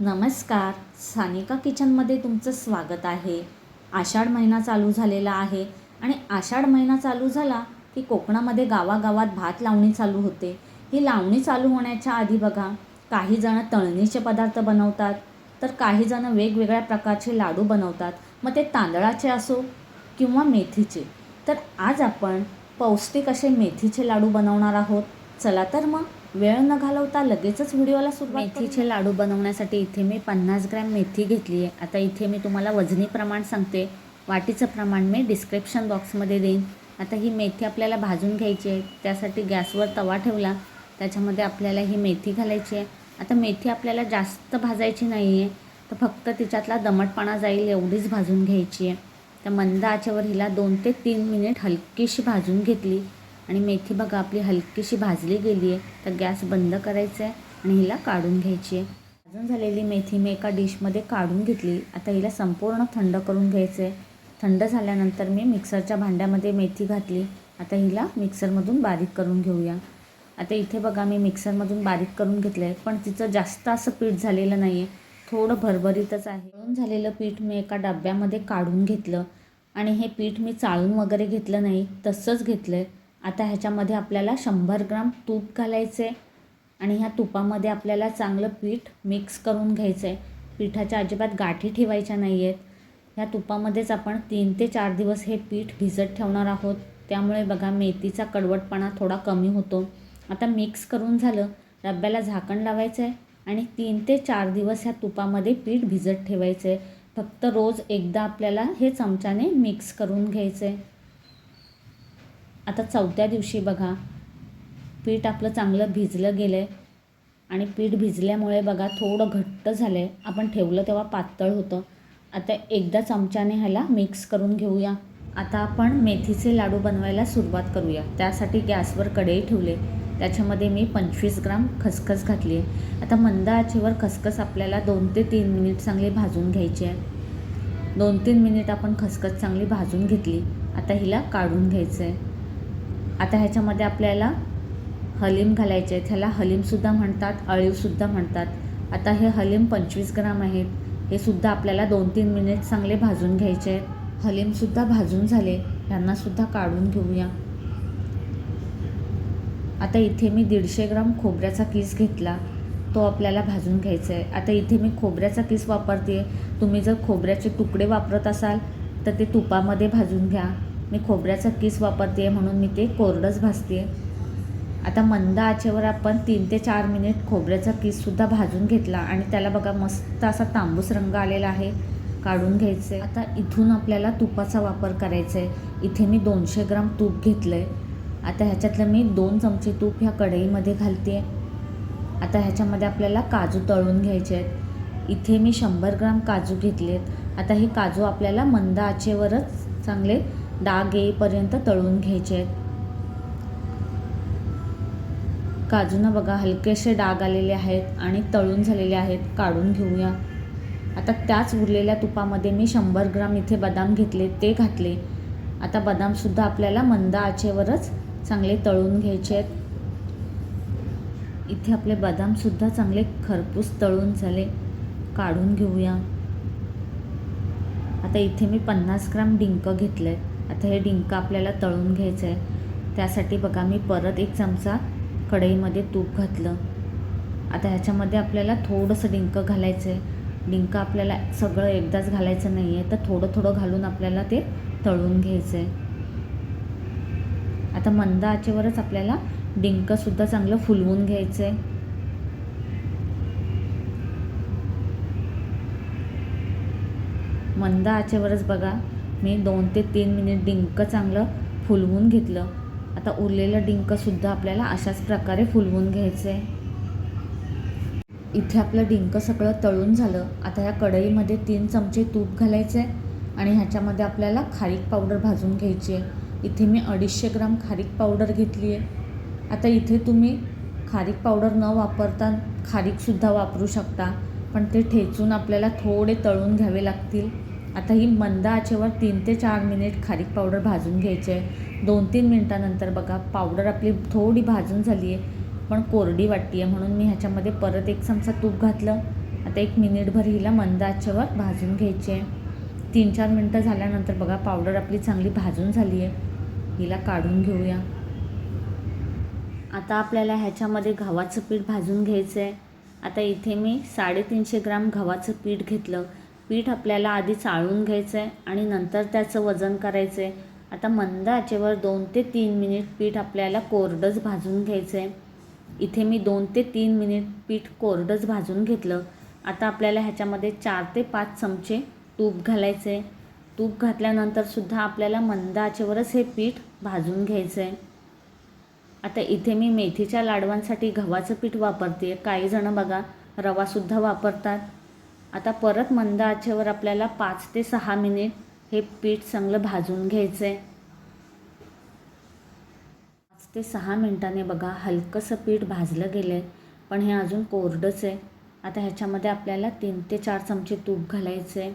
नमस्कार. सानिका किचनमध्ये तुमचं स्वागत आहे. आषाढ महिना चालू झालेला आहे आणि आषाढ महिना चालू झाला की कोकणामध्ये गावागावात भात लावणी चालू होते. ही लावणी चालू होण्याच्या आधी बघा काहीजणं तळणीचे पदार्थ बनवतात तर काहीजणं वेगवेगळ्या प्रकारचे लाडू बनवतात. मग ते तांदळाचे असो किंवा मेथीचे. तर आज आपण पौष्टिक असे मेथीचे लाडू बनवणार आहोत. चला तर मग वेळ न घालवता लगेचच व्हिडिओला सुरुवात मेथीचे लाडू बनवण्यासाठी इथे मी पन्नास ग्रॅम मेथी घेतली आहे आता इथे मी तुम्हाला वजनी प्रमाण सांगते. वाटीचं प्रमाण मी डिस्क्रिप्शन बॉक्समध्ये देईन. आता ही मेथी आपल्याला भाजून घ्यायची आहे. त्यासाठी गॅसवर तवा ठेवला. त्याच्यामध्ये आपल्याला ही मेथी घालायची आहे. आता मेथी आपल्याला जास्त भाजायची नाही आहे तर फक्त तिच्यातला दमटपणा जाईल एवढीच भाजून घ्यायची आहे. तर मंद आचेवर हिला दोन ते तीन मिनिट हलकीशी भाजून घेतली. आणि मेथी बघा आपली हलकीशी भाजली गेली आहे तर गॅस बंद करायचा आहे आणि हिला काढून घ्यायची आहे भाजून झालेली मेथी मी एका डिशमध्ये काढून घेतली. आता हिला संपूर्ण थंड करून घ्यायचं आहे थंड झाल्यानंतर मी मिक्सरच्या भांड्यामध्ये मेथी घातली. आता हिला मिक्सरमधून बारीक करून घेऊया. आता इथे बघा मी मिक्सरमधून बारीक करून घेतलं आहे पण तिचं जास्त असं पीठ झालेलं नाही आहे थोडं भरभरीतच आहे. दोन झालेलं पीठ मी एका डब्यामध्ये काढून घेतलं. आणि हे पीठ मी चाळून वगैरे घेतलं नाही तसंच घेतलं आहे आता ह्याच्यामध्ये आपल्याला शंभर ग्राम तूप घालायचं आहे आणि ह्या तुपामध्ये आपल्याला चांगलं पीठ मिक्स करून घ्यायचं आहे पिठाच्या अजिबात गाठी ठेवायच्या नाही आहेत ह्या तुपामध्येच आपण तीन ते चार दिवस हे पीठ भिजत ठेवणार आहोत. त्यामुळे बघा मेथीचा कडवटपणा थोडा कमी होतो. आता मिक्स करून झालं डब्याला झाकण लावायचं आहे आणि तीन ते चार दिवस ह्या तुपामध्ये पीठ भिजत ठेवायचं आहे फक्त रोज एकदा आपल्याला हे चमच्याने मिक्स करून घ्यायचं आहे आता चौथ्या दिवशी बघा पीठ आपलं चांगलं भिजलं गेलं आहे आणि पीठ भिजल्यामुळे बघा थोडं घट्ट झालं आहे आपण ठेवलं तेव्हा पातळ होतं. आता एकदा चमच्याने ह्याला मिक्स करून घेऊया. आता आपण मेथीचे लाडू बनवायला सुरुवात करूया. त्यासाठी गॅसवर कढई ठेवले. त्याच्यामध्ये मी पंचवीस ग्राम खसखस घातली आहे. आता मंद आचेवर खसखस आपल्याला दोन ते तीन मिनिट चांगली भाजून घ्यायची आहे. दोन तीन मिनिट आपण खसखस चांगली भाजून घेतली. आता हिला काढून घ्यायचं आहे आता ह्याच्यामध्ये आपल्याला हलीम घालायचे आहेत. ह्याला हलीमसुद्धा म्हणतात अळीवसुद्धा म्हणतात. आता हे हलीम पंचवीस ग्राम आहेत. हे सुद्धा आपल्याला दोन तीन मिनिट चांगले भाजून घ्यायचे आहेत. हलीमसुद्धा भाजून झाले ह्यांनासुद्धा काढून घेऊया. आता इथे मी दीडशे ग्राम खोबऱ्याचा किस घेतला. तो आपल्याला भाजून घ्यायचा आहे. आता इथे मी खोबऱ्याचा किस वापरते. तुम्ही जर खोबऱ्याचे तुकडे वापरत असाल तर ते तुपामध्ये भाजून घ्या. मी खोबऱ्याचा किस वापरते म्हणून मी ते कोरडंच भाजते. आता मंद आचेवर आपण तीन ते चार मिनिट खोबऱ्याचा किससुद्धा भाजून घेतला आणि त्याला बघा मस्त असा तांबूस रंग आलेला आहे काढून घ्यायचं. आहे आता इथून आपल्याला तुपाचा वापर करायचा आहे इथे मी दोनशे ग्राम तूप घेतलं आहे आता ह्याच्यातलं मी दोन चमचे तूप ह्या कढईमध्ये घालते. आता ह्याच्यामध्ये आपल्याला काजू तळून घ्यायचे आहेत इथे मी शंभर ग्राम काजू घेतले आहेत आता हे काजू आपल्याला मंद आचेवरच चांगले डाग येईपर्यंत तळून घ्यायचे. आहेत काजूनं बघा हलकेसे डाग आलेले आहेत आणि तळून झालेले आहेत. काढून घेऊया. आता त्याच उरलेल्या तुपामध्ये मी शंभर ग्राम इथे बदाम घेतले ते घातले. आता बदामसुद्धा आपल्याला मंद आचेवरच चांगले तळून घ्यायचे आहेत. इथे आपले बदामसुद्धा चांगले खरपूस तळून झाले. काढून घेऊया. आता इथे मी पन्नास ग्राम डिंक घेतले आता हे डिंक आपल्याला तळून घ्यायचं आहे त्यासाठी बघा मी परत एक चमचा कढईमध्ये तूप घातलं. आता ह्याच्यामध्ये आपल्याला थोडंसं डिंक घालायचं आहे डिंक आपल्याला सगळं एकदाच घालायचं नाही आहे तर थोडं थोडं घालून आपल्याला ते तळून घ्यायचं आहे आता मंद आचेवरच आपल्याला डिंकसुद्धा चांगलं फुलवून घ्यायचं आहे मंद आचेवरच बघा मी दोन ते तीन मिनिट डिंक चांगलं फुलवून घेतलं. आता उरलेलं डिंकसुद्धा आपल्याला अशाच प्रकारे फुलवून घ्यायचं आहे इथे आपलं डिंक सगळं तळून झालं. आता ह्या कढईमध्ये तीन चमचे तूप घालायचं आहे आणि ह्याच्यामध्ये आपल्याला खारीक पावडर भाजून घ्यायची आहे. इथे मी अडीचशे ग्राम खारीक पावडर घेतली आहे. आता इथे तुम्ही खारीक पावडर न वापरता खारीकसुद्धा वापरू शकता पण ते ठेचून आपल्याला थोडे तळून घ्यावे लागतील. आता ही मंद आचेवर तीन ते चार मिनिट खारीक पावडर भाजून घ्यायची आहे. दोन तीन मिनटानंतर बघा पावडर आपली थोडी भाजून झाली आहे पण कोरडी वाटते आहे म्हणून मी ह्याच्यामध्ये परत एक चमचा तूप घातलं. आता एक मिनिटभर हिला मंद आचेवर भाजून घ्यायची आहे. तीन चार मिनटं झाल्यानंतर बघा पावडर आपली चांगली भाजून झाली आहे हिला काढून घेऊया. आता आपल्याला ह्याच्यामध्ये गव्हाचं पीठ भाजून घ्यायचं आहे आता इथे मी साडेतीनशे ग्राम गव्हाचं पीठ घेतलं. पीठ आपल्याला आधी चाळून घ्यायचं आहे आणि नंतर त्याचं वजन करायचं आहे आता मंद आचेवर दोन ते तीन मिनिट पीठ आपल्याला कोरडंच भाजून घ्यायचं आहे इथे मी दोन ते तीन मिनिट पीठ कोरडंच भाजून घेतलं. आता आपल्याला ह्याच्यामध्ये चार ते पाच चमचे तूप घालायचे तूप घातल्यानंतर सुद्धा आपल्याला मंद आचेवरच हे पीठ भाजून घ्यायचं आहे आता इथे मी मेथीच्या लाडवांसाठी गव्हाचं पीठ वापरते काही जणं बघा रवासुद्धा वापरतात. आता परत मंद आचेवर आपल्याला पाच ते सहा मिनिट हे पीठ चांगलं भाजून घ्यायचं आहे पाच ते सहा मिनटाने बघा हलकंसं पीठ भाजलं गेलं आहे पण हे अजून कोरडंच आहे. आता ह्याच्यामध्ये आपल्याला तीन ते चार चमचे तूप घालायचं आहे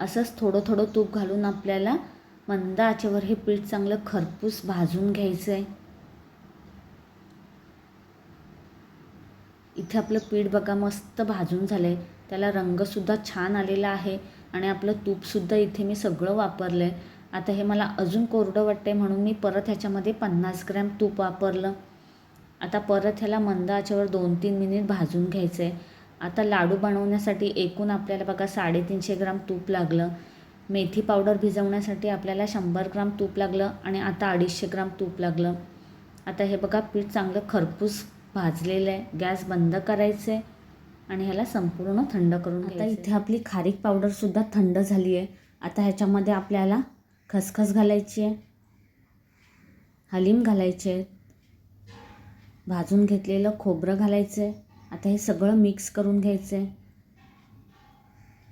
असंच थोडं थोडं तूप घालून आपल्याला मंद आचेवर हे पीठ चांगलं खरपूस भाजून घ्यायचं आहे इथे आपलं पीठ बघा मस्त भाजून झालं आहे त्याला रंगसुद्धा छान आलेला आहे आणि आपलं तूपसुद्धा इथे मी सगळं वापरलं आहे आता हे मला अजून कोरडं वाटते म्हणून मी परत ह्याच्यामध्ये पन्नास ग्रॅम तूप वापरलं. आता परत ह्याला मंद आचेवर दोन तीन मिनिट भाजून घ्यायचं आहे आता लाडू बनवण्यासाठी एकूण आपल्याला बघा साडेतीनशे ग्राम तूप लागलं. मेथी पावडर भिजवण्यासाठी आपल्याला शंभर ग्राम तूप लागलं आणि आता अडीचशे ग्राम तूप लागलं. आता हे बघा पीठ चांगलं खरपूस भाजलेलं आहे गॅस बंद करायचं आहे आणि ह्याला संपूर्ण थंड करून आता इथे आपली खारीक पावडरसुद्धा थंड झाली आहे आता ह्याच्यामध्ये आपल्याला खसखस घालायची आहे हलीम घालायचे आहेत भाजून घेतलेलं खोबरं घालायचं आहे आता हे सगळं मिक्स करून घ्यायचं आहे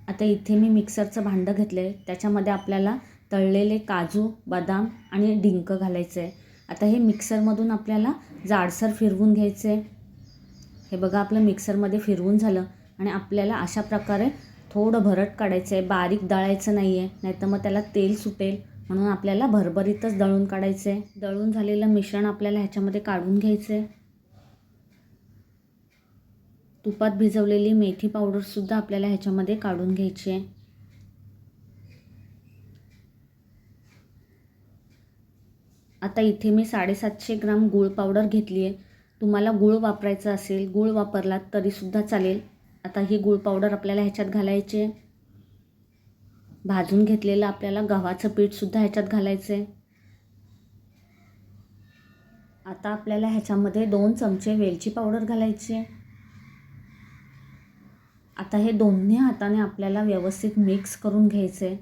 आता इथे मी मिक्सरचं भांडं घेतलं आहे त्याच्यामध्ये आपल्याला तळलेले काजू बदाम आणि डिंक घालायचं आहे आता हे मिक्सरमधून आपल्याला जाडसर फिरवून घ्यायचं आहे हे बघा आपलं मिक्सरमध्ये फिरवून झालं आणि आपल्याला अशा प्रकारे थोडं भरट काढायचं आहे बारीक दळायचं नाही आहे नाहीतर मग त्याला तेल सुटेल म्हणून आपल्याला भरभरीतच दळून काढायचं आहे दळून झालेलं मिश्रण आपल्याला ह्याच्यामध्ये काढून घ्यायचं आहे तुपात भिजवलेली मेथी पावडरसुद्धा आपल्याला ह्याच्यामध्ये काढून घ्यायची आहे आता इथे मी साडेसातशे ग्राम गूळ पावडर घेतली आहे तुम्हाला गूळ वापरायचा असेल गूळ वापरलात तरीसुद्धा चालेल. आता ही गूळ पावडर आपल्याला ह्याच्यात घालायची. भाजून घेतलेलं आपल्याला गव्हाचं पीठसुद्धा ह्याच्यात घालायचं आहे आता आपल्याला ह्याच्यामध्ये दोन चमचे वेलची पावडर घालायची आता हे दोन्ही हाताने आपल्याला व्यवस्थित मिक्स करून घ्यायचं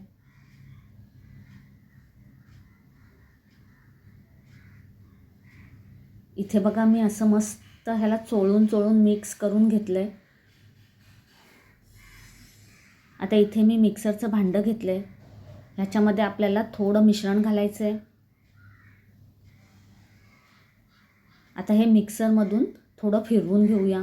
इथे बघा मी असं मस्त ह्याला चोळून चोळून मिक्स करून घेतलं आहे आता इथे मी मिक्सरचं भांडं घेतलं आहे ह्याच्यामध्ये आपल्याला थोडं मिश्रण घालायचं आहे आता हे मिक्सरमधून थोडं फिरवून घेऊया.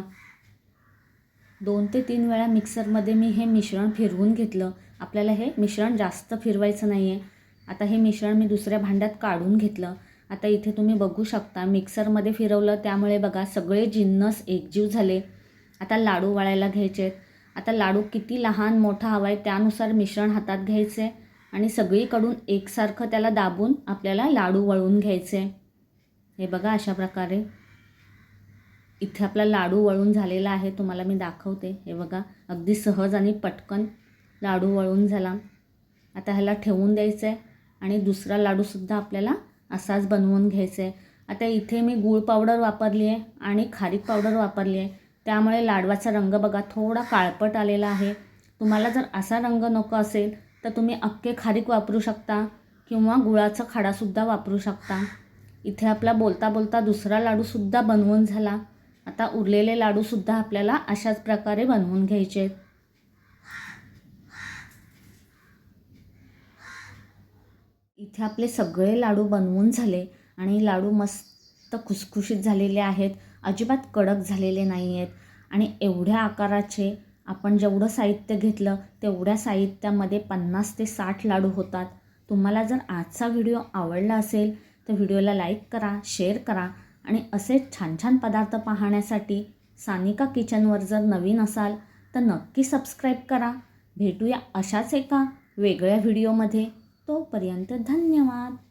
दोन ते तीन वेळा मिक्सरमध्ये मी हे मिश्रण फिरवून घेतलं. आपल्याला हे मिश्रण जास्त फिरवायचं नाही आहे आता हे मिश्रण मी दुसऱ्या भांड्यात काढून घेतलं. आता इथे तुम्ही बघू शकता मिक्सरमध्ये फिरवलं त्यामुळे बघा सगळे जिन्नस एकजीव झाले. आता लाडू वळायला घ्यायचे. आता लाडू किती लहान मोठा हवा आहे त्यानुसार मिश्रण हातात घ्यायचे आणि सगळीकडून एकसारखं त्याला दाबून आपल्याला लाडू वळून घ्यायचे. हे बघा अशा प्रकारे. इथे आपला लाडू वळून झालेला आहे तुम्हाला मी दाखवते. हे बघा अगदी सहज आणि पटकन लाडू वळून झाला. आता ह्याला ठेवून द्यायचं आहे आणि दुसरा लाडूसुद्धा आपल्याला असाच बनवून घ्यायचा आहे आता इथे मी गूळ पावडर वापरली आहे आणि खारीक पावडर वापरली आहे त्यामुळे लाडवाचा रंग बघा थोडा काळपट आलेला आहे. तुम्हाला जर असा रंग नको असेल तर तुम्ही अख्खे खारीक वापरू शकता किंवा गुळाचा खडासुद्धा वापरू शकता. इथे आपला बोलता बोलता दुसरा लाडूसुद्धा बनवून झाला. आता उरलेले लाडूसुद्धा आपल्याला अशाच प्रकारे बनवून घ्यायचे आहेत इथे आपले सगळे लाडू बनवून झाले आणि लाडू मस्त खुसखुशीत झालेले आहेत. अजिबात कडक झालेले नाही आहेत आणि एवढ्या आकाराचे आपण जेवढं साहित्य घेतलं तेवढ्या साहित्यामध्ये पन्नास ते साठ लाडू होतात. तुम्हाला जर आजचा व्हिडिओ आवडला असेल तर व्हिडिओला लाईक करा शेअर करा आणि असे छान छान पदार्थ पाहण्यासाठी सानिका किचनवर जर नवीन असाल तर नक्की सबस्क्राईब करा. भेटूया अशाच एका वेगळ्या व्हिडिओमध्ये. तोपर्यंत धन्यवाद.